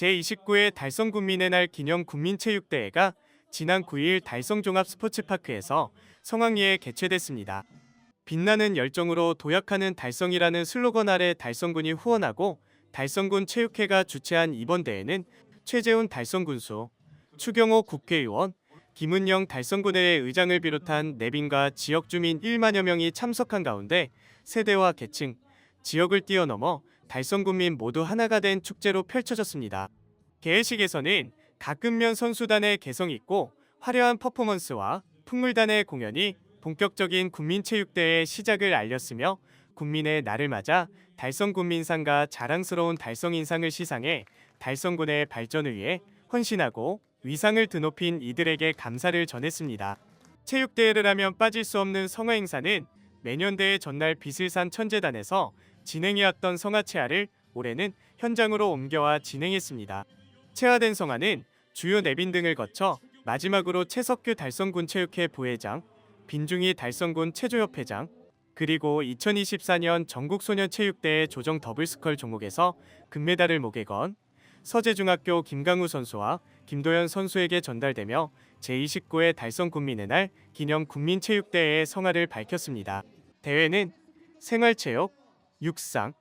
제29회 달성 국민의 날 기념 국민체육대회가 지난 9일 달성 종합 스포츠파크에서 성황리에 개최됐습니다. 빛나는 열정으로 도약하는 달성이라는 슬로건 아래 달성군이 후원하고 달성군 체육회가 주최한 이번 대회는 최재훈 달성군수, 추경호 국회의원, 김은영 달성군의 의장을 비롯한 내빈과 지역 주민 1만여 명이 참석한 가운데 세대와 계층, 지역을 뛰어넘어 달성군민 모두 하나가 된 축제로 펼쳐졌습니다. 개회식에서는 가끔면 선수단의 개성 있고 화려한 퍼포먼스와 풍물단의 공연이 본격적인 국민체육대회의 시작을 알렸으며 국민의 날을 맞아 달성군민상과 자랑스러운 달성인상을 시상해 달성군의 발전을 위해 헌신하고 위상을 드높인 이들에게 감사를 전했습니다. 체육대회를 하면 빠질 수 없는 성화 행사는 매년 대회 전날 비슬산 천재단에서 진행해왔던 성화 체화를 올해는 현장으로 옮겨와 진행했습니다. 체화된 성화는 주요 내빈 등을 거쳐 마지막으로 최석규 달성군 체육회 부회장, 빈중희 달성군 체조협회장, 그리고 2024년 전국소년체육대회 조정 더블스컬 종목에서 금메달을 목에 건 서재중학교 김강우 선수와 김도현 선수에게 전달되며 제29회 달성 국민의 날 기념 국민체육대회의 성화를 밝혔습니다. 대회는 생활체육, 육상,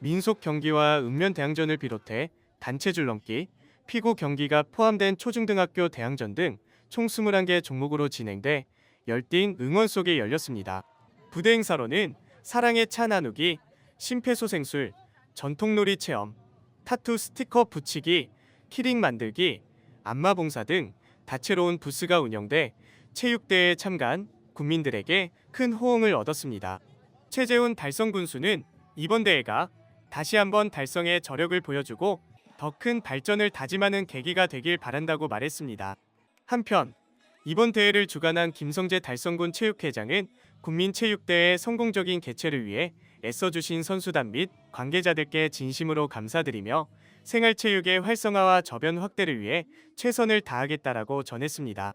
민속 경기와 읍면 대항전을 비롯해 단체 줄넘기, 피구 경기가 포함된 초중등학교 대항전 등 총 21개 종목으로 진행돼 열띤 응원 속에 열렸습니다. 부대 행사로는 사랑의 차 나누기, 심폐소생술, 전통놀이 체험, 타투 스티커 붙이기, 키링 만들기, 안마 봉사 등 다채로운 부스가 운영돼 체육대회에 참가한 국민들에게 큰 호응을 얻었습니다. 최재훈 달성 군수는 이번 대회가 다시 한번 달성의 저력을 보여주고 더 큰 발전을 다짐하는 계기가 되길 바란다고 말했습니다. 한편 이번 대회를 주관한 김성재 달성군 체육회장은 국민체육대회 성공적인 개최를 위해 애써주신 선수단 및 관계자들께 진심으로 감사드리며 생활체육의 활성화와 저변 확대를 위해 최선을 다하겠다라고 전했습니다.